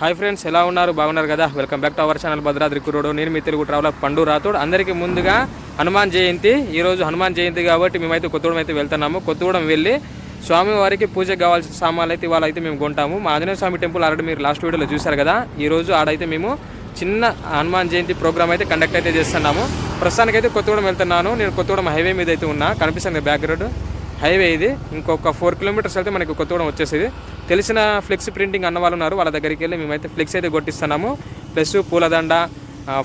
Hi friends ఎలా ఉన్నారు? బాగున్నారు కదా? Welcome back to our channel Bhadradri కురుడు నేను మీ తెలుగు ట్రావెలర్ పండు రాతుడు అందరికీ ముందుగా హనుమాన్ జయంతి. ఈరోజు హనుమాన్ జయంతి కాబట్టి మేమైతే కొత్తగూడెం అయితే వెళ్తున్నాము. కొత్తగూడెం వెళ్ళి స్వామివారికి పూజకు కావాల్సిన సామాన్లు అయితే ఇవాళ అయితే మేము కొంటాము. మా ఆంజనేయ స్వామి టెంపుల్ ఆల్రెడీ మీరు లాస్ట్ వీడియోలో చూశారు కదా. ఈరోజు ఆడైతే మేము చిన్న హనుమాన్ జయంతి ప్రోగ్రామ్ అయితే కండక్ట్ అయితే చేస్తున్నాము. ప్రస్తుతానికి అయితే కొత్తగూడెం వెళ్తున్నాను. నేను కొత్తగూడెం హైవే మీద అయితే ఉన్నా. కనిపిస్తుంది బ్యాక్గ్రౌండ్ హైవే ఇది. ఇంకొక ఫోర్ కిలోమీటర్స్ అయితే మనకి కొత్తగూడెం వచ్చేసేది. తెలిసిన ఫ్లెక్స్ ప్రింటింగ్ అన్న వాళ్ళు ఉన్నారు. వాళ్ళ దగ్గరికి వెళ్ళి మేమైతే ఫ్లెక్స్ అయితే కొట్టిస్తున్నాము. ప్లస్ పూలదండ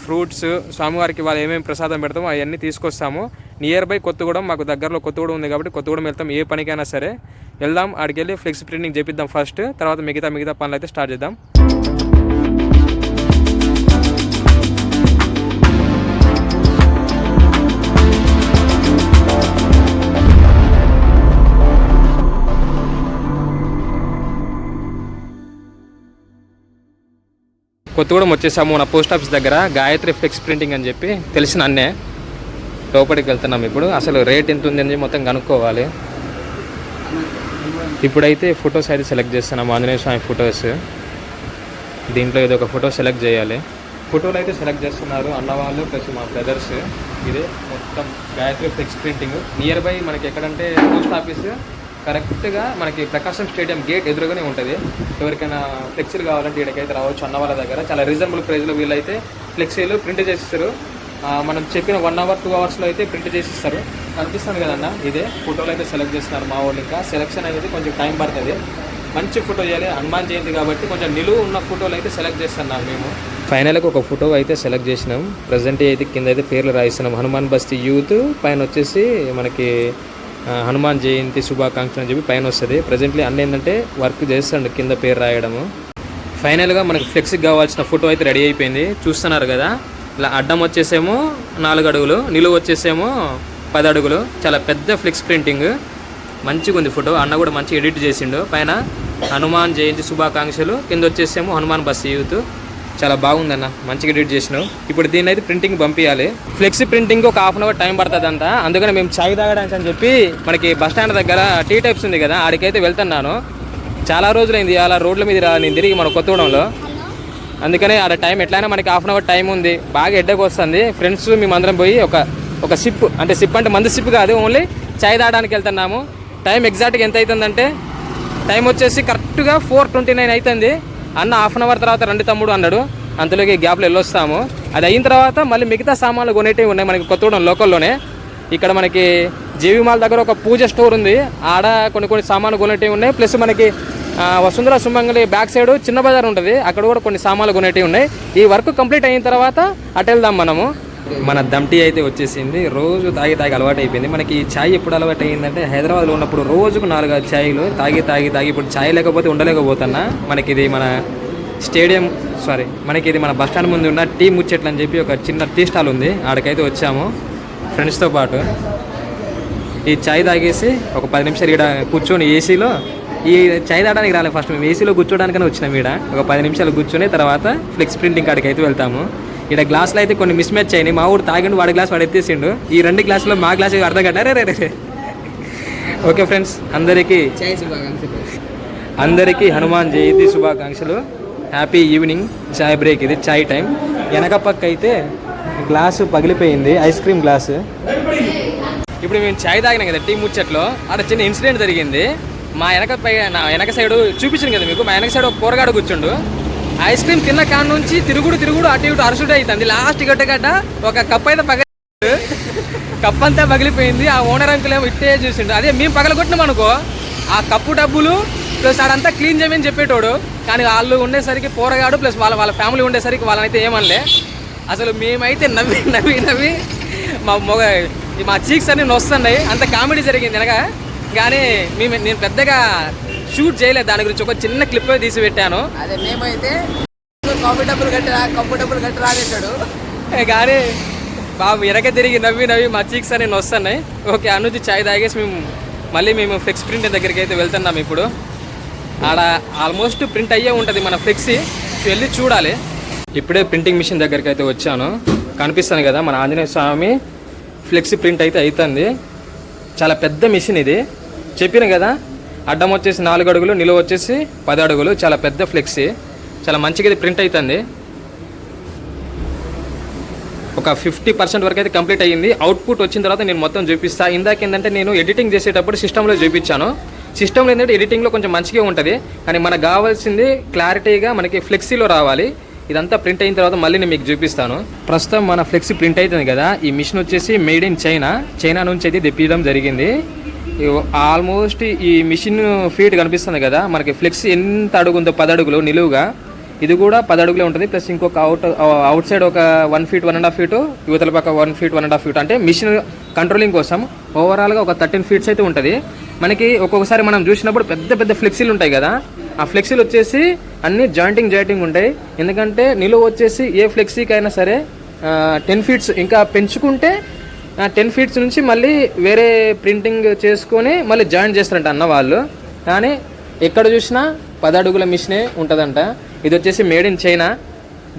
ఫ్రూట్స్ స్వామివారికి వాళ్ళు ఏమేమి ప్రసాదం పెడతామో అవన్నీ తీసుకొస్తాము. నియర్ బై కొత్తగూడెం మాకు దగ్గరలో కొత్తగూడెం ఉంది కాబట్టి కొత్తగూడెం వెళ్తాం. ఏ పనికైనా సరే వెళ్దాం ఆడికి వెళ్ళి ఫ్లెక్స్ ప్రింటింగ్ చేపిద్దాం ఫస్ట్ తర్వాత మిగతా మిగతా పనులు అయితే స్టార్ట్ చేద్దాం. కొత్తగూడెం వచ్చేసాము మన పోస్ట్ ఆఫీస్ దగ్గర. గాయత్రి ఫ్లెక్స్ ప్రింటింగ్ అని చెప్పి తెలిసిన అన్నే. లోపలికి వెళ్తున్నాం ఇప్పుడు. అసలు రేట్ ఎంత ఉంది అని మొత్తం కనుక్కోవాలి. ఇప్పుడైతే ఫొటోస్ అయితే సెలెక్ట్ చేస్తున్నాం. ఆంజనేయ స్వామి ఫొటోస్ దీంట్లో ఏదో ఒక ఫోటో సెలెక్ట్ చేయాలి. ఫోటోలు అయితే సెలెక్ట్ చేస్తున్నారు అన్నవాళ్ళు ప్లస్ మా బ్రదర్స్ ఇదే మొత్తం Gayatri flex printing. Near by మనకి ఎక్కడంటే పోస్ట్ ఆఫీస్ కరెక్ట్గా మనకి ప్రకాశం స్టేడియం గేట్ ఎదురుగానే ఉంటుంది. ఎవరికైనా ఫ్లెక్సీలు కావాలంటే ఇక్కడికైతే రావచ్చు అన్న వాళ్ళ దగ్గర. చాలా రీజనబుల్ ప్రైస్లో వీళ్ళైతే ఫ్లెక్సీలు ప్రింట్ చేసిస్తారు. మనం చెప్పిన వన్ అవర్ టూ అవర్స్లో అయితే ప్రింట్ చేసిస్తారు. కనిపిస్తుంది కదన్న ఇదే ఫోటోలు అయితే సెలెక్ట్ చేస్తున్నారు మా వాళ్ళు ఇంకా. సెలెక్షన్ అనేది కొంచెం టైం పడుతుంది. మంచి ఫోటో చేయాలి. హనుమాన్ జయంతి కాబట్టి కొంచెం నిలువు ఉన్న ఫోటోలు అయితే సెలెక్ట్ చేస్తున్నాం మేము. ఫైనల్గా ఒక ఫోటో అయితే సెలెక్ట్ చేసినాం. ప్రజెంట్ అయితే కింద అయితే పేర్లు రాయిస్తున్నాం హనుమాన్ బస్తీ యూత్. పైన వచ్చేసి మనకి హనుమాన్ జయంతి శుభాకాంక్షలు అని చెప్పి పైన వస్తుంది. ప్రజెంట్లీ అన్న ఏంటంటే వర్క్ చేస్తాడు కింద పేరు రాయడము. ఫైనల్గా మనకు ఫ్లెక్స్కి కావాల్సిన ఫోటో అయితే రెడీ అయిపోయింది. చూస్తున్నారు కదా? ఇలా అడ్డం వచ్చేసేమో నాలుగు అడుగులు నిలువు వచ్చేసేమో పది అడుగులు. చాలా పెద్ద ఫ్లెక్స్ ప్రింటింగ్ మంచిగా ఉంది ఫోటో అన్న కూడా మంచిగా ఎడిట్ చేసిండు. పైన హనుమాన్ జయంతి శుభాకాంక్షలు. కింద వచ్చేసేమో హనుమాన్ బస్ యూత్. చాలా బాగుందన్న. మంచిగా ఎడిట్ చేసినావు. ఇప్పుడు దీన్ని అయితే ప్రింటింగ్ పంపించాలి ఫ్లెక్సీ ప్రింటింగ్ ఒక హాఫ్ అన్ అవర్ టైం పడుతుంది అంత అందుకని మేము చాయ్ తాగడానికి అని చెప్పి మనకి బస్ స్టాండ్ దగ్గర టీ టైప్స్ ఉంది కదా ఆడికైతే వెళ్తున్నాను. చాలా రోజులైంది అలా రోడ్ల మీద రా- నేను తిరిగి మన కొత్తగూడెంలో. అందుకనే ఆడ టైం ఎట్లయినా మనకి హాఫ్ అన్ అవర్ టైం ఉంది. బాగా ఎడ్డకు వస్తుంది. ఫ్రెండ్స్ మేమందరం పోయి ఒక ఒక సిప్ అంటే సిప్ అంటే మందు సిప్ కాదు ఓన్లీ చాయ్ తాగడానికి వెళ్తున్నాము. టైం ఎగ్జాక్ట్గా ఎంత అవుతుందంటే టైం వచ్చేసి కరెక్ట్గా ఫోర్ ట్వంటీ నైన్ అవుతుంది అన్న హాఫ్ అన్ అవర్ తర్వాత రండి తమ్ముడు అన్నాడు. అంతలోకి గ్యాప్లో వెళ్ళొస్తాము. అది అయిన తర్వాత మళ్ళీ మిగతా సామాన్లు కొనేటివి ఉన్నాయి మనకి కొత్తగూడెం లోకల్లోనే. ఇక్కడ మనకి జేవి మాల్ దగ్గర ఒక పూజ స్టోర్ ఉంది. ఆడ కొన్ని కొన్ని సామాన్లు కొనేటివి ఉన్నాయి. ప్లస్ మనకి వసుంధర సుమంగళి బ్యాక్ సైడ్ చిన్న బజార్ ఉంటుంది. అక్కడ కూడా కొన్ని సామాన్లు కొనేటివి ఉన్నాయి. ఈ వర్క్ కంప్లీట్ అయిన తర్వాత అటు వెళ్దాం మనము. మన దమ్ టీ అయితే వచ్చేసింది. రోజు తాగి తాగి అలవాటు అయిపోయింది మనకి ఈ ఛాయ్ ఎప్పుడు అలవాటు అయ్యిందంటే హైదరాబాద్లో ఉన్నప్పుడు రోజుకు నాలుగు ఐదు ఛాయ్లు తాగి తాగి తాగి ఇప్పుడు ఛాయ్ లేకపోతే ఉండలేకపోతున్నా. మనకి ఇది మన స్టేడియం సారీ మనకి ఇది మన బస్ స్టాండ్ ముందు ఉన్న టీ ముచ్చట్లు అని చెప్పి ఒక చిన్న టీ స్టాల్ ఉంది. ఆడికైతే వచ్చాము ఫ్రెండ్స్తో పాటు. ఈ చాయ్ తాగేసి ఒక పది నిమిషాలు ఇక్కడ కూర్చొని ఏసీలో ఈ చాయ్ తాగడానికి రాలేదు ఫస్ట్ మేము. ఏసీలో కూర్చోడానికనే వచ్చినాం ఇక్కడ ఒక పది నిమిషాలు కూర్చొని తర్వాత ఫ్లెక్స్ ప్రింటింగ్ కాడికి అయితే వెళ్తాము. ఇక్కడ గ్లాసులు అయితే కొన్ని మిస్ మ్యాచ్ అయినాయి. మా ఊరు తాగిండు వాడి గ్లాస్ వాడు ఎత్తేసిండు. ఈ రెండు గ్లాసులో మా గ్లాస్ అర్థం కట్టారే రే రే ఓకే ఫ్రెండ్స్ అందరికీ అందరికీ హనుమాన్ జయంతి శుభాకాంక్షలు. హ్యాపీ ఈవినింగ్ చాయ్ బ్రేక్ ఇది చాయ్ టైం వెనక పక్క అయితే గ్లాసు పగిలిపోయింది. ఐస్ క్రీమ్ గ్లాసు ఇప్పుడు మేము చాయ్ తాగినాం కదా టీ ముచ్చట్లో. అక్కడ చిన్న ఇన్సిడెంట్ జరిగింది. మా వెనక పై నా వెనక సైడ్ చూపించింది కదా మీకు. మా వెనక సైడ్ ఒక కూరగాడు కూర్చుండు. ఐస్ క్రీమ్ తిన్న కాడ నుంచి తిరుగుడు తిరుగుడు అటు ఇటు అరుసుడు అవుతుంది. లాస్ట్ గడ్డ ఒక కప్ అయితే పగ కప్ అంతా పగిలిపోయింది. ఆ ఓనర్ అంకుల్ ఏమో ఇట్టే చూసిండు. అదే మేము పగలగొట్టినాం అనుకో ఆ కప్పు డబ్బులు ప్లస్ ఆడంతా క్లీన్ చేయమని చెప్పేటోడు. కానీ వాళ్ళు ఉండేసరికి పోరగాడు ప్లస్ వాళ్ళ వాళ్ళ ఫ్యామిలీ ఉండేసరికి వాళ్ళనైతే ఏమనలే. అసలు మేమైతే నవ్వి నవ్వి నవ్వి మా మొగ మా చీక్స్ అన్ని నొస్తున్నాయి. అంత కామెడీ జరిగింది వెనక కానీ మేము నేను పెద్దగా షూట్ చేయలేదు. దాని గురించి ఒక చిన్న క్లిప్ తీసి పెట్టాను. అదే మేమైతే డబ్బులు కట్టరా కట్టరా అనేటాడు ఏ కానీ బాబు వెనక తిరిగి నవ్వి నవ్వి మా చీక్స్ అని వస్తున్నాయి ఓకే అనుజి చాయ్ తాగేసి మేము మళ్ళీ మేము ఫ్లెక్స్ ప్రింట్ దగ్గరికి అయితే వెళ్తున్నాం ఇప్పుడు. ఆడ ఆల్మోస్ట్ ప్రింట్ అయ్యే ఉంటుంది మన ఫ్లెక్సీ. వెళ్ళి చూడాలి. ఇప్పుడే ప్రింటింగ్ మిషన్ దగ్గరికి అయితే వచ్చాను. కనిపిస్తాను కదా మన ఆంజనేయ స్వామి ఫ్లెక్సీ ప్రింట్ అయితే అవుతుంది చాలా పెద్ద మిషన్ ఇది. చెప్పిన కదా అడ్డం వచ్చేసి నాలుగు అడుగులు నిలువ వచ్చేసి పది అడుగులు. చాలా పెద్ద ఫ్లెక్సీ. చాలా మంచిగా ఇది ప్రింట్ అవుతుంది ఒక ఫిఫ్టీ పర్సెంట్ వరకు అయితే కంప్లీట్ అయ్యింది. అవుట్పుట్ వచ్చిన తర్వాత నేను మొత్తం చూపిస్తా. ఇందాక ఏంటంటే నేను ఎడిటింగ్ చేసేటప్పుడు సిస్టంలో చూపించాను. సిస్టంలో ఏంటంటే ఎడిటింగ్లో కొంచెం మంచిగా ఉంటుంది. కానీ మనకు కావాల్సింది క్లారిటీగా మనకి ఫ్లెక్సీలో రావాలి. ఇదంతా ప్రింట్ అయిన తర్వాత మళ్ళీ నేను మీకు చూపిస్తాను. ప్రస్తుతం మన ఫ్లెక్సీ ప్రింట్ అవుతుంది కదా. ఈ మిషన్ వచ్చేసి మేడ్ ఇన్ చైనా చైనా నుంచి అయితే తెప్పించడం జరిగింది. ఆల్మోస్ట్ ఈ మిషన్ ఫీట్ కనిపిస్తుంది కదా మనకి ఫ్లెక్సీ ఎంత అడుగుందో పది అడుగులు నిలువుగా. ఇది కూడా పది అడుగులే ఉంటుంది ప్లస్ ఇంకొక అవుట్ అవుట్ సైడ్ ఒక one feet one and half feet యువతల పక్క one feet one and half feet. అంటే మిషన్ కంట్రోలింగ్ కోసం ఓవరాల్గా ఒక థర్టీన్ ఫీట్స్ అయితే ఉంటుంది. మనకి ఒక్కొక్కసారి మనం చూసినప్పుడు పెద్ద పెద్ద ఫ్లెక్సీలు ఉంటాయి కదా ఆ ఫ్లెక్సీలు వచ్చేసి అన్ని జాయింటింగ్ జాయింటింగ్ ఉంటాయి. ఎందుకంటే నిలువ వచ్చేసి ఏ ఫ్లెక్సీకి అయినా సరే టెన్ ఫీట్స్ ఇంకా పెంచుకుంటే టెన్ ఫీట్స్ నుంచి మళ్ళీ వేరే ప్రింటింగ్ చేసుకొని మళ్ళీ జాయిన్ చేస్తారంట అన్న వాళ్ళు. కానీ ఎక్కడ చూసినా పది అడుగుల మిషనే ఉంటుందంట. ఇది వచ్చేసి మేడ్ ఇన్ చైనా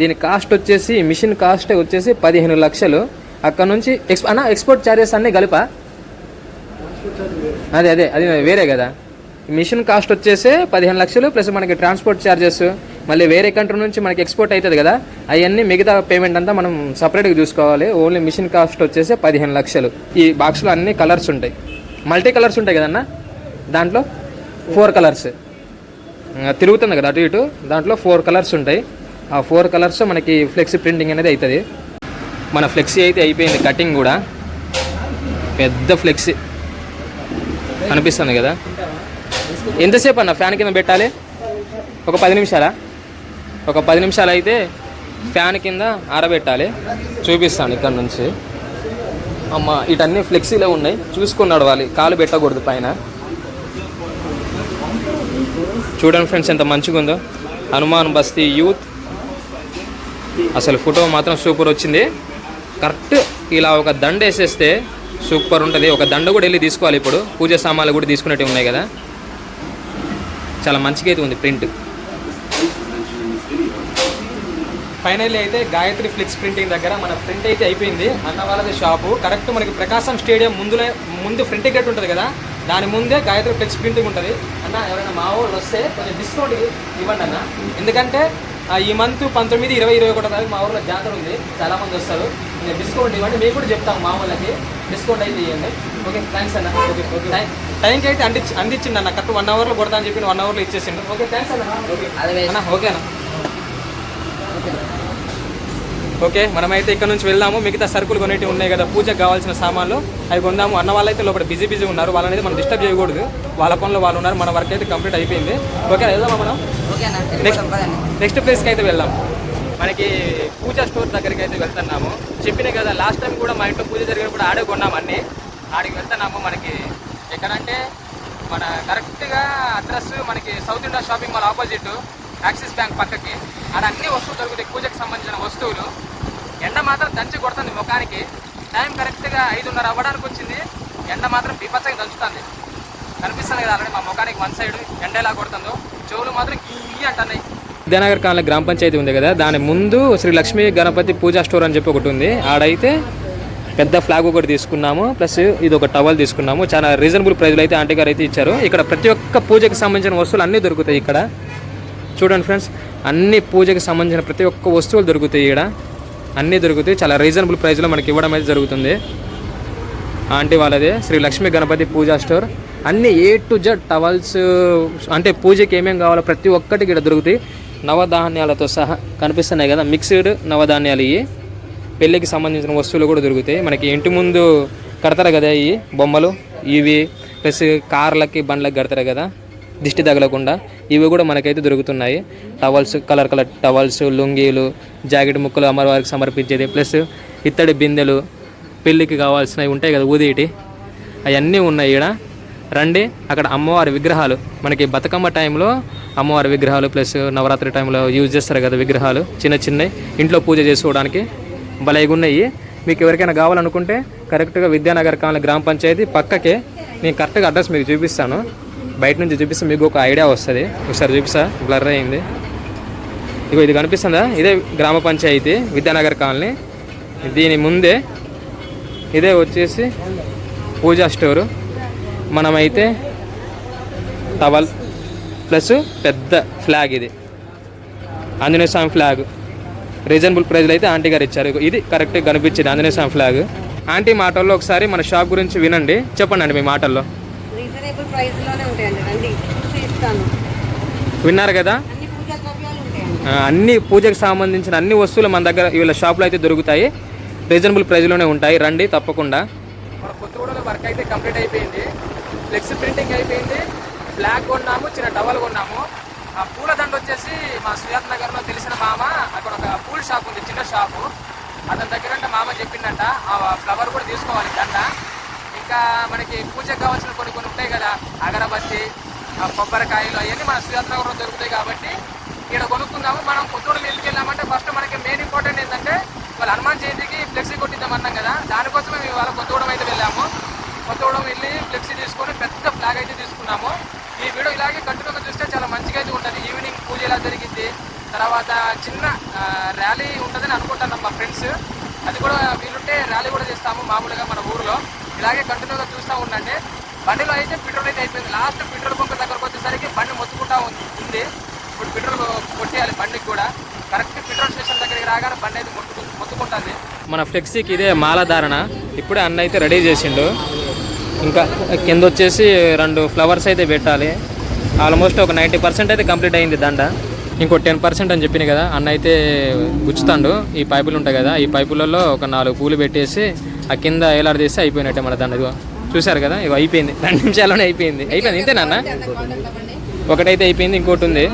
దీని కాస్ట్ వచ్చేసి మిషన్ కాస్ట్ వచ్చేసి పదిహేను లక్షలు. అక్కడ నుంచి ఎక్స్ అన్న ఎక్స్పోర్ట్ ఛార్జెస్ అన్నీ కలిపా? అదే అదే అది వేరే కదా. మిషన్ కాస్ట్ వచ్చేసి పదిహేను లక్షలు ప్లస్ మనకి ట్రాన్స్పోర్ట్ ఛార్జెస్ మళ్ళీ వేరే కంట్రీ నుంచి మనకి ఎక్స్పోర్ట్ అవుతుంది కదా అవన్నీ మిగతా పేమెంట్ అంతా మనం సపరేట్గా చూసుకోవాలి. ఓన్లీ మిషన్ కాస్ట్ వచ్చేసి పదిహేను లక్షలు. ఈ బాక్స్లో అన్ని కలర్స్ ఉంటాయి. మల్టీ కలర్స్ ఉంటాయి కదన్న? దాంట్లో ఫోర్ కలర్స్ తిరుగుతుంది కదా అటు ఇటు. దాంట్లో ఫోర్ కలర్స్ ఉంటాయి. ఆ ఫోర్ కలర్స్ మనకి ఫ్లెక్సీ ప్రింటింగ్ అనేది అవుతుంది మన ఫ్లెక్సీ అయితే అయిపోయింది కటింగ్ కూడా. పెద్ద ఫ్లెక్సీ కనిపిస్తుంది కదా? ఎంతసేపు అన్న? ఫ్యాన్ కింద పెట్టాలి? ఒక పది నిమిషాలా? ఒక పది నిమిషాలు అయితే ఫ్యాన్ కింద ఆరబెట్టాలి. చూపిస్తాను ఇక్కడ నుంచి. అమ్మ ఇటన్నీ ఫ్లెక్సీలో ఉన్నాయి. చూసుకుని నడవాలి కాలు పెట్టకూడదు పైన. చూడండి ఫ్రెండ్స్ ఎంత మంచిగా ఉందో. హనుమాన్ బస్తీ యూత్. అసలు ఫోటో మాత్రం సూపర్ వచ్చింది. కరెక్ట్ ఇలా ఒక దండ వేసేస్తే సూపర్ ఉంటుంది. ఒక దండ కూడా వెళ్ళి తీసుకోవాలి ఇప్పుడు. పూజ సామాన్లు కూడా తీసుకునేవి ఉన్నాయి కదా. చాలా మంచిగా అయితే ఉంది ప్రింట్. ఫైనల్లీ అయితే గాయత్రి ఫ్లిక్స్ ప్రింటింగ్ దగ్గర మన ప్రింట్ అయితే అయిపోయింది. అన్న వాళ్ళది షాపు. కరెక్ట్ మనకి ప్రకాశం స్టేడియం ముందులే ముందు ఫ్రంట్ గేట్ ఉంటుంది కదా? దాని ముందే గాయత్రి ఫ్లెక్స్ ప్రింటింగ్ ఉంటుంది. అన్న ఎవరైనా మా వాళ్ళు వస్తే కొంచెం డిస్కౌంట్ ఇవ్వండి అన్న. ఎందుకంటే ఈ మంత్ పంతొమ్మిది ఇరవై ఇరవై ఒకటో తారీఖు మా ఊర్లో జాతర ఉంది. చాలా మంది వస్తారు. నేను డిస్కౌంట్ ఇవ్వండి. మీకు కూడా చెప్తాం మా వాళ్ళకి. డిస్కౌంట్ అయితే ఇవ్వండి ఓకే థ్యాంక్స్ అన్న. Okay okay. టైంకి అయితే అందించి అందించింది అన్న. కరెక్ట్ వన్ అవర్లో కొడతా అని చెప్పి వన్ అవర్లో ఇచ్చేసిండు. ఓకే థ్యాంక్స్ అన్న. ఓకే అన్న ఓకే అన్న. ఓకే మనమైతే ఇక్కడ నుంచి వెళ్దాము. మిగతా సరుకులు కొనేటివి ఉన్నాయి కదా పూజకు కావాల్సిన సామాన్లు. అవి కొందాము. అన్న వాళ్ళైతే లోపల బిజీ బిజీ ఉన్నారు. వాళ్ళని మనం డిస్టర్బ్ చేయకూడదు. వాళ్ళ పనులు వాళ్ళు ఉన్నారు. మన వర్క్ అయితే కంప్లీట్ అయిపోయింది. ఓకే వెళ్దామా మనం? ఓకేనా నెక్స్ట్ నెక్స్ట్ ప్లేస్కి అయితే వెళ్దాం. మనకి పూజ స్టోర్ దగ్గరికి అయితే వెళ్తున్నాము. చెప్పిన కదా లాస్ట్ టైం కూడా మా ఇంట్లో పూజ జరిగినప్పుడు ఆడే కొన్నాం అన్ని. ఆడికి వెళ్తున్నాము మనకి. ఎక్కడంటే మన కరెక్ట్గా అడ్రస్ మనకి south India shopping mall opposite Axis bank పక్కకి. ఆడ అన్ని వస్తువులు దొరుకుతాయి. పూజకి సంబంధించిన వస్తువులు. ఎండ మాత్రం దంచి కొడుతుంది ముఖానికి. టైం కరెక్ట్గా ఐదున్నర అవ్వడానికి వచ్చింది. ఎండ మాత్రం బీపచ్చగా దంచుతుంది. కనిపిస్తుంది కదా ఆల్రెడీ మా ముఖానికి వన్ సైడ్ ఎండ ఎలా కొడుతుందో. చెవులు మాత్రం గీ అంటున్నాయి. విద్యానగర్ కాలనీ గ్రామ పంచాయతీ ఉంది కదా దాని ముందు శ్రీ లక్ష్మీ గణపతి పూజా స్టోర్ అని చెప్పి ఒకటి ఉంది. ఆడైతే పెద్ద ఫ్లాగ్ ఒకటి తీసుకున్నాము ప్లస్ ఇది ఒక టవల్ తీసుకున్నాము. చాలా రీజనబుల్ ప్రైజ్లు అయితే ఆంటీ గారు అయితే ఇచ్చారు. ఇక్కడ ప్రతి ఒక్క పూజకి సంబంధించిన వస్తువులు అన్నీ దొరుకుతాయి ఇక్కడ. చూడండి ఫ్రెండ్స్ అన్ని పూజకి సంబంధించిన ప్రతి ఒక్క వస్తువులు దొరుకుతాయి ఇక్కడ అన్నీ దొరుకుతాయి. చాలా రీజనబుల్ ప్రైస్లో మనకి ఇవ్వడం అయితే జరుగుతుంది. ఆంటీ వాళ్ళదే శ్రీ లక్ష్మీ గణపతి పూజా స్టోర్. అన్ని ఏ టు జెడ్ టవల్స్ అంటే పూజకి ఏమేమి కావాలో ప్రతి ఒక్కటి ఇక్కడ దొరుకుతాయి. నవధాన్యాలతో సహా కనిపిస్తున్నాయి కదా మిక్స్డ్ నవధాన్యాలు ఇవి. పెళ్ళికి సంబంధించిన వస్తువులు కూడా దొరుకుతాయి. మనకి ఇంటి ముందు కడతారు కదా ఇవి బొమ్మలు. ఇవి ప్లస్ కార్లకి బండ్లకి కడతారు కదా. దిష్టి తగలకుండా. ఇవి కూడా మనకైతే దొరుకుతున్నాయి. టవల్స్ కలర్ కలర్ టవల్స్ లుంగీలు జాకెట్ ముక్కలు అమ్మవారికి సమర్పించేది. ప్లస్ ఇత్తడి బిందెలు పెళ్ళికి కావాల్సినవి ఉంటాయి కదా ఊదేటి. అవన్నీ ఉన్నాయి ఇక్కడ రండి అక్కడ అమ్మవారి విగ్రహాలు. మనకి బతుకమ్మ టైంలో అమ్మవారి విగ్రహాలు ప్లస్ నవరాత్రి టైంలో యూజ్ చేస్తారు కదా విగ్రహాలు. చిన్న చిన్నవి. ఇంట్లో పూజ చేసుకోవడానికి భలేగా ఉన్నాయి మీకు ఎవరికైనా కావాలనుకుంటే కరెక్ట్గా విద్యానగర్ కాలనీ గ్రామ పంచాయతీ పక్కకే నేను కరెక్ట్గా అడ్రస్ మీకు చూపిస్తాను. బయట నుంచి చూపిస్తే మీకు ఒక ఐడియా వస్తుంది. ఒకసారి చూపిస్తా బ్లర్ అయింది. ఇగో ఇది కనిపిస్తుందా? ఇదే గ్రామ పంచాయతీ విద్యానగర్ కాలనీ. దీని ముందే ఇదే వచ్చేసి పూజా స్టోరు. మనమైతే టవల్ ప్లస్ పెద్ద ఫ్లాగ్ ఇది. ఆంజనేయ స్వామి ఫ్లాగ్. రీజనబుల్ ప్రైజ్లో అయితే ఆంటీ గారు ఇచ్చారు. ఇది కరెక్ట్గా కనిపించింది ఆంజనేయ స్వామి ఫ్లాగ్. ఆంటీ మాటల్లో ఒకసారి మన షాప్ గురించి వినండి. చెప్పండి అండి మీ మాటల్లో. రీజనబుల్ ప్రైస్లోనే ఉంటాయండి రండి చూసి ఇస్తాను విన్నారు కదా? అన్ని పూజకు సంబంధించిన అన్ని వస్తువులు మన దగ్గర వీళ్ళ షాప్లో అయితే దొరుకుతాయి. రీజనబుల్ ప్రైస్లోనే ఉంటాయి. రండి తప్పకుండా. మన కొత్తగూడలో వర్క్ అయితే కంప్లీట్ అయిపోయింది. ఫ్లెక్స్ ప్రింటింగ్ అయిపోయింది. ఫ్లాగ్ కొన్నాము చిన్న టవల్ కొన్నాము. ఆ పూల దండ వచ్చేసి మా సుయాత్ నగర్లో తెలిసిన మామ అక్కడ ఒక పూల షాప్ ఉంది చిన్న షాపు. అతని దగ్గర అంటే మామ చెప్పిందంట ఆ ఫ్లవర్ కూడా తీసుకోవాలి దండ. ఇంకా మనకి పూజకు కావాల్సిన కొన్ని కొన్ని ఉంటాయి కదా అగరబత్తి కొబ్బరికాయలు అవన్నీ మన సుయాత్ కూడా దొరుకుతాయి కాబట్టి ఇక్కడ కొనుక్కుందాము. మనం కొత్తూరు ఎందుకు వెళ్ళామంటే ఫస్ట్ మనకి మెయిన్ ఇంపార్టెంట్ ఏంటంటే వాళ్ళు హనుమాన్ జయంతికి ఫ్లెక్సీ కొట్టిద్దాం అన్నాం కదా దానికోసం మేము ఇవాళ కొత్తగూడెం అయితే వెళ్ళాము. కొత్తగూడెం వెళ్ళి ఫ్లెక్సీ తీసుకొని పెద్ద ఫ్లాగ్ అయితే తీసుకున్నాము. ఈ వీడియో ఇలాగే కంటిన్యూగా చూస్తే చాలా మంచిగా అయితే ఉంటుంది. ఈవినింగ్ పూజ ఎలా జరిగింది తర్వాత చిన్న ర్యాలీ ఉంటుందని అనుకుంటున్నాం మా ఫ్రెండ్స్ అది కూడా వీలుంటే ర్యాలీ కూడా చేస్తాము మామూలుగా మన ఊరిలో. ఇలాగే కంటిన్యూగా చూస్తూ ఉండండి. బండిలో అయితే పెట్రోల్ అయితే అయిపోయింది. లాస్ట్ పెట్రోల్ బంక్ దగ్గరకు వచ్చేసరికి బండి మొత్తుకుంటా ఉంది ఉంది. ఇప్పుడు పెట్రోల్ కొట్టేయాలి బండికి కూడా. కరెక్ట్ పెట్రోల్ స్టేషన్ దగ్గరికి రాగానే బండి అయితే మొత్తుకు మొత్తుకుంటుంది. మన ఫ్లెక్సీకి ఇదే మాలధారణ ఇప్పుడే అన్న అయితే రెడీ చేసిండు. ఇంకా కింద వచ్చేసి రెండు ఫ్లవర్స్ అయితే పెట్టాలి. ఆల్మోస్ట్ ఒక నైంటీ పర్సెంట్ అయితే కంప్లీట్ అయింది దండ. ఇంకో టెన్ పర్సెంట్ అని చెప్పింది కదా అన్న అయితే గుచ్చుతాడు. ఈ పైపులు ఉంటాయి కదా ఈ పైపులలో ఒక నాలుగు పూలు పెట్టేసి ఆ కింద ఏలాడదీసి అయిపోయినట్టే మన దాన్ని ఇదిగో. చూశారు కదా? ఇవి అయిపోయింది. రెండు నిమిషాల్లోనే అయిపోయింది. అయిపోయింది. ఇంతేనా అన్న? ఒకటైతే అయిపోయింది ఇంకోటి ఉంది.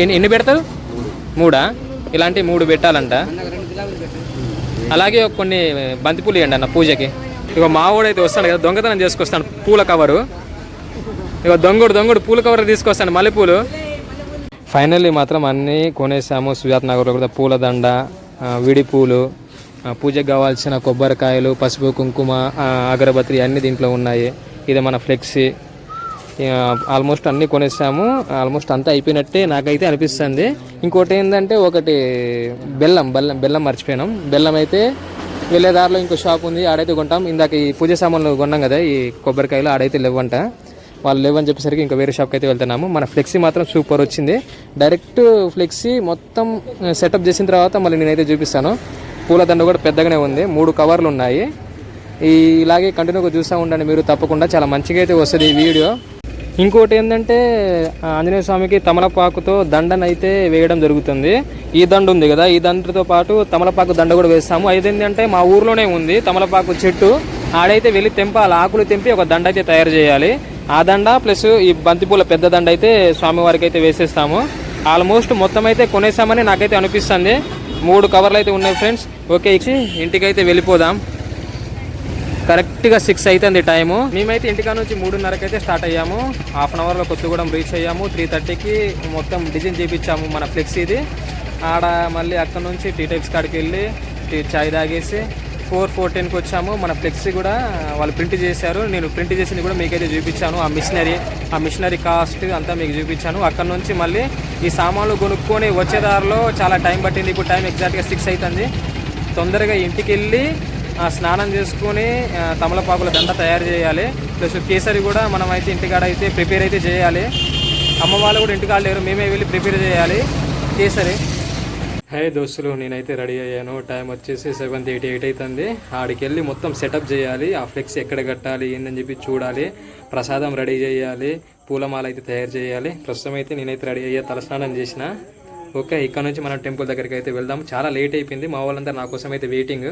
ఎన్ని ఎన్ని పెడతారు? మూడా? ఇలాంటి మూడు పెట్టాలంట. అలాగే కొన్ని బంతిపూలు ఇవ్వండి అన్న పూజకి. ఇక మావాడు అయితే వస్తాడు కదా దొంగతనం చేసుకొస్తాను పూల కవరు. ఇక దొంగడు దొంగడు పూల కవర్ తీసుకొస్తాను మల్లెపూలు. ఫైనల్లీ మాత్రం అన్నీ కొనేసాము. సుజాత్ నగర్లో కూడా పూలదండ విడి పూలు. పూజకు కావాల్సిన కొబ్బరికాయలు పసుపు కుంకుమ ఆ, అగరబత్తి అన్నీ దీంట్లో ఉన్నాయి. ఇది మన ఫ్లెక్సీ. ఆల్మోస్ట్ అన్నీ కొనేసాము. ఆల్మోస్ట్ అంతా అయిపోయినట్టే నాకైతే అనిపిస్తుంది. ఇంకోటి ఏంటంటే ఒకటి బెల్లం బెల్లం బెల్లం మర్చిపోయినాం. బెల్లం అయితే వెళ్ళే దారిలో ఇంకో షాప్ ఉంది ఆడైతే కొంటాం. ఇందాక ఈ పూజ సామాన్లు కొన్నాం కదా ఈ కొబ్బరికాయలు ఆడైతే లేవంట. వాళ్ళు లేవని చెప్పేసరికి ఇంకా వేరే షాప్కి అయితే వెళ్తున్నాము. మన ఫ్లెక్సీ మాత్రం సూపర్ వచ్చింది. డైరెక్ట్ ఫ్లెక్సీ మొత్తం సెటప్ చేసిన తర్వాత మళ్ళీ నేనైతే చూపిస్తాను. పూలదండ కూడా పెద్దగానే ఉంది. మూడు కవర్లు ఉన్నాయి. ఈ ఇలాగే కంటిన్యూగా చూస్తూ ఉండండి మీరు తప్పకుండా. చాలా మంచిగా అయితే వస్తుంది ఈ వీడియో. ఇంకోటి ఏంటంటే ఆంజనేయ స్వామికి తమలపాకుతో దండనైతే వేయడం జరుగుతుంది. ఈ దండ ఉంది కదా ఈ దండతో పాటు తమలపాకు దండ కూడా వేస్తాము. అదేంటంటే మా ఊర్లోనే ఉంది తమలపాకు చెట్టు. ఆడైతే వెళ్ళి తెంపాలి. ఆకులు తెంపి ఒక దండ అయితే తయారు చేయాలి. ఆ దండ ప్లస్ ఈ బంతిపూల పెద్ద దండ అయితే స్వామివారికి అయితే వేసేస్తాము. ఆల్మోస్ట్ మొత్తం అయితే కొనేసామని నాకైతే అనిపిస్తుంది. మూడు కవర్లు అయితే ఉన్నాయి ఫ్రెండ్స్. ఓకే ఇచ్చి ఇంటికైతే వెళ్ళిపోదాం. కరెక్ట్గా సిక్స్ అవుతుంది టైము. మేమైతే ఇంటికా నుంచి మూడున్నరకి అయితే స్టార్ట్ అయ్యాము హాఫ్ అన్ అవర్లో కొత్తగూడెం రీచ్ అయ్యాము. త్రీ థర్టీకి మొత్తం డిజైన్ చేయించాము మన ఫ్లెక్సీది ఆడ మళ్ళీ అక్కడ నుంచి టీ టైప్స్ కాడికి వెళ్ళి టీ చాయ్ తాగేసి ఫోర్ ఫోర్ టెన్కి వచ్చాము. మన ఫ్లెక్సీ కూడా వాళ్ళు ప్రింట్ చేశారు. నేను ప్రింట్ చేసింది కూడా మీకైతే చూపించాను. ఆ మిషనరీ ఆ మిషనరీ కాస్ట్ అంతా మీకు చూపించాను. అక్కడ నుంచి మళ్ళీ ఈ సామాన్లు కొనుక్కొని వచ్చే దారిలో చాలా టైం పట్టింది. ఇప్పుడు టైం ఎగ్జాక్ట్గా సిక్స్ అవుతుంది తొందరగా ఇంటికి వెళ్ళి స్నానం చేసుకొని తమలపాకుల దండ తయారు చేయాలి. ప్లస్ కేసరి కూడా మనం అయితే ఇంటికాడ అయితే ప్రిపేర్ అయితే చేయాలి. అమ్మ వాళ్ళు కూడా ఇంటికాడ లేరు మేమే వెళ్ళి ప్రిపేర్ చేయాలి. కేసరి. హే దోస్తులు నేనైతే రెడీ అయ్యాను. టైం వచ్చేసి సెవెన్ ఎయిటీ ఎయిట్ అవుతుంది ఆడికి వెళ్ళి మొత్తం సెటప్ చేయాలి. ఆ ఫ్లెక్స్ ఎక్కడ కట్టాలి ఏందని చెప్పి చూడాలి. ప్రసాదం రెడీ చేయాలి. పూలమాల అయితే తయారు చేయాలి. ప్రస్తుతం అయితే నేనైతే రెడీ అయ్యా తలస్నానం చేసిన. ఓకే ఇక్కడ నుంచి మనం టెంపుల్ దగ్గరికి అయితే వెళ్దాం. చాలా లేట్ అయిపోయింది. మా వాళ్ళంతా నా కోసం అయితే వెయిటింగ్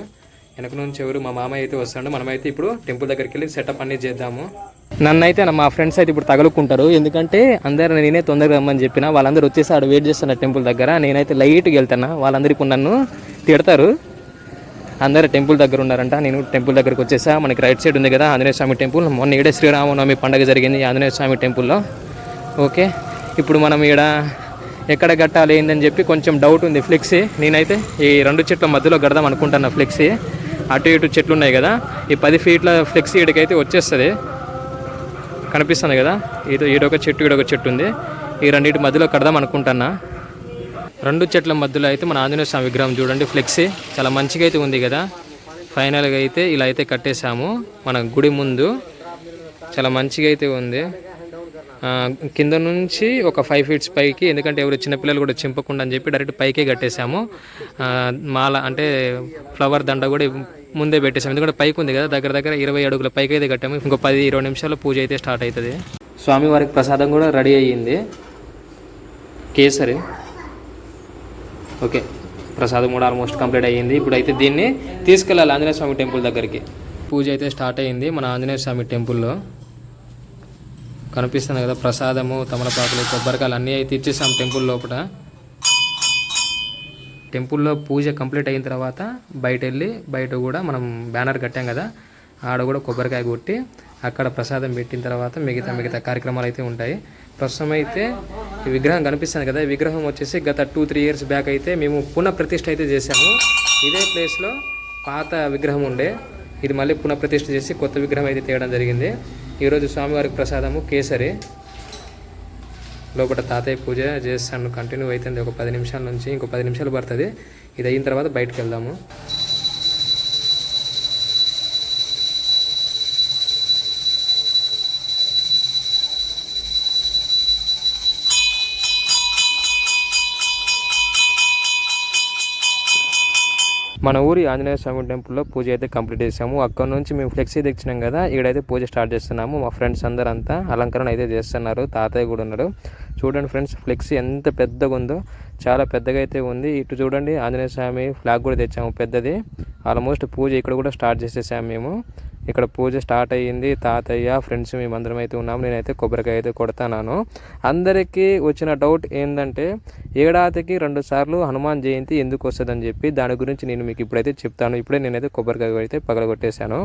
వెనక నుంచి ఎవరు మా మామయ్య అయితే వస్తాడు. మనమైతే ఇప్పుడు టెంపుల్ దగ్గరికి వెళ్ళి సెటప్ అన్ని చేద్దాము. నన్ను అయితే మా ఫ్రెండ్స్ అయితే ఇప్పుడు తగులుకుంటారు. ఎందుకంటే అందరు నేనే తొందరగా రమ్మని చెప్పిన వాళ్ళందరూ వచ్చేసి ఆడ వెయిట్ చేస్తున్న టెంపుల్ దగ్గర. నేనైతే లైట్గా వెళ్తాను వాళ్ళందరికీ నన్ను తిడతారు. అందరు టెంపుల్ దగ్గర ఉన్నారంట. నేను టెంపుల్ దగ్గరకు వచ్చేసా. మనకి రైట్ సైడ్ ఉంది కదా ఆంజనేయ స్వామి టెంపుల్. మొన్న ఈడే శ్రీరామనవమి పండుగ జరిగింది ఆంజనేయ స్వామి టెంపుల్లో. ఓకే ఇప్పుడు మనం ఈడ ఎక్కడ కట్టాలి ఏందని చెప్పి కొంచెం డౌట్ ఉంది ఫ్లెక్సీ నేనైతే ఈ రెండు చెట్ల మధ్యలో కడదాం అనుకుంటున్నా ఫ్లెక్సీ అటు ఇటు చెట్లు ఉన్నాయి కదా ఈ పది ఫీట్ల ఫ్లెక్సీ ఇడికైతే వచ్చేస్తుంది. కనిపిస్తుంది కదా ఇది ఈడొక చెట్టు ఈడొక చెట్టు ఉంది. ఈ రెండింటి మధ్యలో కడదాం అనుకుంటున్నా. రెండు చెట్ల మధ్యలో అయితే మన ఆంజనేయ స్వామి విగ్రహం చూడండి ఫ్లెక్సీ చాలా మంచిగా అయితే ఉంది కదా. ఫైనల్గా అయితే ఇలా అయితే కట్టేశాము. మన గుడి ముందు చాలా మంచిగా అయితే ఉంది. కింద నుంచి ఒక ఫైవ్ ఫీట్స్ పైకి ఎందుకంటే ఎవరు చిన్నపిల్లలు కూడా చింపకుండా అని చెప్పి డైరెక్ట్ పైకే కట్టేసాము మాల అంటే ఫ్లవర్ దండ కూడా ముందే పెట్టేసాము ఎందుకంటే పైకి ఉంది కదా దగ్గర దగ్గర ఇరవై అడుగుల పైకి అయితే కట్టాము. ఇంకో పది ఇరవై నిమిషాల్లో పూజ అయితే స్టార్ట్ అవుతుంది. స్వామివారికి ప్రసాదం కూడా రెడీ అయ్యింది. కేసరి. ఓకే ప్రసాదం కూడా ఆల్మోస్ట్ కంప్లీట్ అయ్యింది. ఇప్పుడు అయితే దీన్ని తీసుకెళ్ళాలి ఆంజనేయ స్వామి టెంపుల్ దగ్గరికి. పూజ అయితే స్టార్ట్ అయ్యింది మన ఆంజనేయ స్వామి టెంపుల్లో. కనిపిస్తుంది కదా ప్రసాదము తమలపాకులు కొబ్బరికాయలు అన్నీ అయితే ఇచ్చేసాం టెంపుల్ లోపల టెంపుల్లో పూజ కంప్లీట్ అయిన తర్వాత బయట వెళ్ళి బయట కూడా మనం బ్యానర్ కట్టాం కదా ఆడ కూడా కొబ్బరికాయ కొట్టి అక్కడ ప్రసాదం పెట్టిన తర్వాత మిగతా మిగతా కార్యక్రమాలు అయితే ఉంటాయి. ప్రస్తుతం అయితే విగ్రహం కనిపిస్తుంది కదా విగ్రహం వచ్చేసి గత టూ త్రీ ఇయర్స్ బ్యాక్ అయితే మేము పునఃప్రతిష్ఠ అయితే చేసాము ఇదే ప్లేస్లో పాత విగ్రహం ఉండే. ఇది మళ్ళీ పునః ప్రతిష్ఠ చేసి కొత్త విగ్రహం అయితే తేయడం జరిగింది. ఈరోజు స్వామివారికి ప్రసాదము కేసరి లోపల తాతయ్య పూజ చేస్తాను కంటిన్యూ అవుతుంది. ఒక పది నిమిషాల నుంచి ఇంకో పది నిమిషాలు పడుతుంది. ఇది అయిన తర్వాత బయటకు వెళ్దాము. మన ఊరి ఆంజనేయ స్వామి టెంపుల్లో పూజ అయితే కంప్లీట్ చేసాము. అక్కడ నుంచి మేము ఫ్లెక్సీ తెచ్చినాం కదా ఇక్కడైతే పూజ స్టార్ట్ చేస్తున్నాము. మా ఫ్రెండ్స్ అందరంతా అలంకరణ అయితే చేస్తున్నారు. తాతయ్య కూడా ఉన్నారు చూడండి ఫ్రెండ్స్ ఫ్లెక్సీ ఎంత పెద్దగా ఉందో చాలా పెద్దగా అయితే ఉంది. ఇటు చూడండి ఆంజనేయ స్వామి ఫ్లాగ్ కూడా తెచ్చాము పెద్దది. ఆల్మోస్ట్ పూజ ఇక్కడ కూడా స్టార్ట్ చేసేసాము మేము. ఇక్కడ పూజ స్టార్ట్ అయ్యింది. తాతయ్య ఫ్రెండ్స్ మేమందరం అయితే ఉన్నాము నేనైతే కొబ్బరికాయ అయితే కొడతాను అందరికీ వచ్చిన డౌట్ ఏంటంటే ఏడాదికి రెండు సార్లు హనుమాన్ జయంతి ఎందుకు వస్తుందని చెప్పి దాని గురించి నేను మీకు ఇప్పుడైతే చెప్తాను. ఇప్పుడే నేనైతే కొబ్బరికాయ అయితే పగలగొట్టేశాను.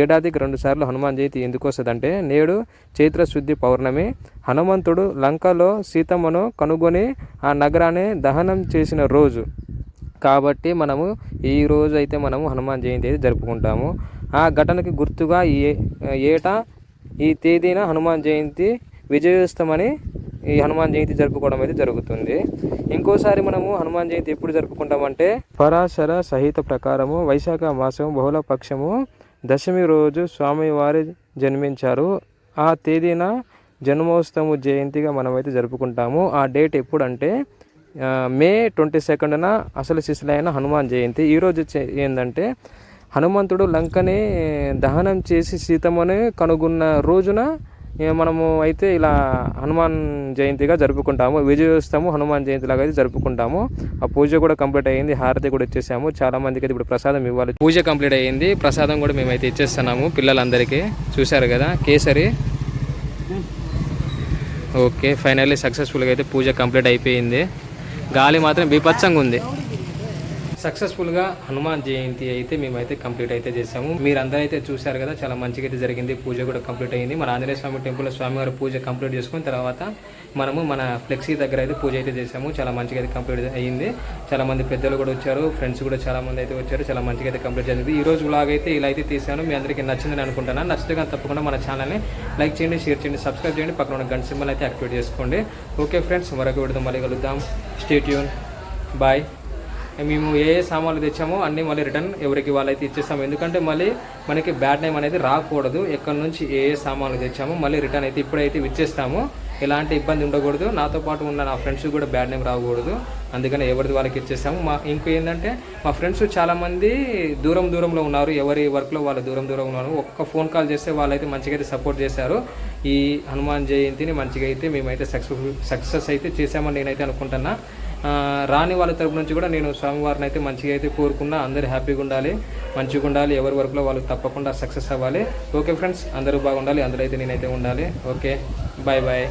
ఏడాదికి రెండు సార్లు హనుమాన్ జయంతి ఎందుకు వస్తుందంటే నేడు చైత్ర శుద్ధి పౌర్ణమి హనుమంతుడు లంకలో సీతమ్మను కనుగొని ఆ నగరాన్ని దహనం చేసిన రోజు. కాబట్టి మనము ఈ రోజు అయితే మనము హనుమాన్ జయంతి అయితే జరుపుకుంటాము. ఆ ఘటనకి గుర్తుగా ఏటా ఈ తేదీన హనుమాన్ జయంతి విజయోత్సవమని ఈ హనుమాన్ జయంతి జరుపుకోవడం అయితే జరుగుతుంది. ఇంకోసారి మనము హనుమాన్ జయంతి ఎప్పుడు జరుపుకుంటామంటే పరాశర సహిత ప్రకారము వైశాఖ మాసం బహుళ పక్షము దశమి రోజు స్వామివారి జన్మించారు. ఆ తేదీన జన్మోత్సవం జయంతిగా మనమైతే జరుపుకుంటాము. ఆ డేట్ ఎప్పుడు అంటే మే ట్వంటీ సెకండ్న అసలు శిశులైన హనుమాన్ జయంతి. ఈరోజు ఏంటంటే హనుమంతుడు లంకని దహనం చేసి సీతమ్మని కనుగొన్న రోజున మనము అయితే ఇలా హనుమాన్ జయంతిగా జరుపుకుంటాము. విజయోత్సవము హనుమాన్ జయంతి లాగా అయితే జరుపుకుంటాము. ఆ పూజ కూడా కంప్లీట్ అయ్యింది. హారతి కూడా ఇచ్చేసాము. చాలా మందికి అయితే ఇప్పుడు ప్రసాదం ఇవ్వాలి. పూజ కంప్లీట్ అయ్యింది. ప్రసాదం కూడా మేమైతే ఇచ్చేస్తున్నాము పిల్లలందరికీ. చూశారు కదా? కేసరి. ఓకే ఫైనల్లీ సక్సెస్ఫుల్గా అయితే పూజ కంప్లీట్ అయిపోయింది. గాలి మాత్రం బీభత్సంగా ఉంది. సక్సెస్ఫుల్గా హనుమాన్ జయంతి అయితే మేమైతే కంప్లీట్ అయితే చేసాము మీరు అందరూ అయితే చూశారు కదా చాలా మంచిగా అయితే జరిగింది. పూజ కూడా కంప్లీట్ అయింది. మన ఆంజనేయ స్వామి టెంపుల్ స్వామివారి పూజ కంప్లీట్ చేసుకున్న తర్వాత మనము మన ఫ్లెక్సీ దగ్గర అయితే పూజ అయితే చేసాము చాలా మంచిగా అయితే కంప్లీట్ అయ్యింది చాలా మంది పెద్దలు కూడా వచ్చారు. ఫ్రెండ్స్ కూడా చాలా మంది అయితే వచ్చారు. చాలా మంచిగా అయితే కంప్లీట్ జరిగింది. ఈ రోజు బ్లాగ్ అయితే ఇలా అయితే తీసాను మీ అందరికీ నచ్చిందని అనుకుంటున్నాను. నచ్చితే కానీ తప్పకుండా మన ఛానల్ని లైక్ చేయండి షేర్ చేయండి సబ్స్క్రైబ్ చేయండి. పక్కన ఉన్న గంట సింబల్ అయితే యాక్టివేట్ చేసుకోండి. ఓకే ఫ్రెండ్స్ మరొక విడత మళ్ళీ కలుద్దాం. స్టేట్యూన్ బాయ్ మేము ఏ ఏ సామాన్లు తెచ్చామో అన్నీ మళ్ళీ రిటర్న్ ఎవరికి వాళ్ళైతే ఇచ్చేస్తాము ఎందుకంటే మళ్ళీ మనకి బ్యాడ్ నేమ్ అనేది రాకూడదు. ఎక్కడి నుంచి ఏ ఏ సామాన్లు తెచ్చామో మళ్ళీ రిటర్న్ అయితే ఇప్పుడైతే ఇచ్చేస్తాము. ఎలాంటి ఇబ్బంది ఉండకూడదు. నాతో పాటు ఉన్న నా ఫ్రెండ్స్ కూడా బ్యాడ్ నేమ్ రాకూడదు. అందుకని ఎవరిది వాళ్ళకి ఇచ్చేస్తాము. మా ఇంకో ఏంటంటే మా ఫ్రెండ్స్ చాలామంది దూరం దూరంలో ఉన్నారు. ఎవరి వర్క్లో వాళ్ళు దూరం దూరంలో ఉన్నారు. ఒక్క ఫోన్ కాల్ చేస్తే వాళ్ళైతే మంచిగా అయితే సపోర్ట్ చేశారు. ఈ హనుమాన్ జయంతిని మంచిగా అయితే మేమైతే సక్సెస్ఫుల్ సక్సెస్ అయితే చేశామని నేనైతే అనుకుంటున్నా. రాని వాళ్ళ తరపు నుంచి కూడా నేను స్వామివారిని అయితే మంచిగా అయితే కోరుకున్నా. అందరూ హ్యాపీగా ఉండాలి మంచిగా ఉండాలి. ఎవరి వర్క్లో వాళ్ళు తప్పకుండా సక్సెస్ అవ్వాలి. ఓకే ఫ్రెండ్స్ అందరూ బాగుండాలి. అందరూ అయితే నేనైతే ఉండాలి. Okay bye bye.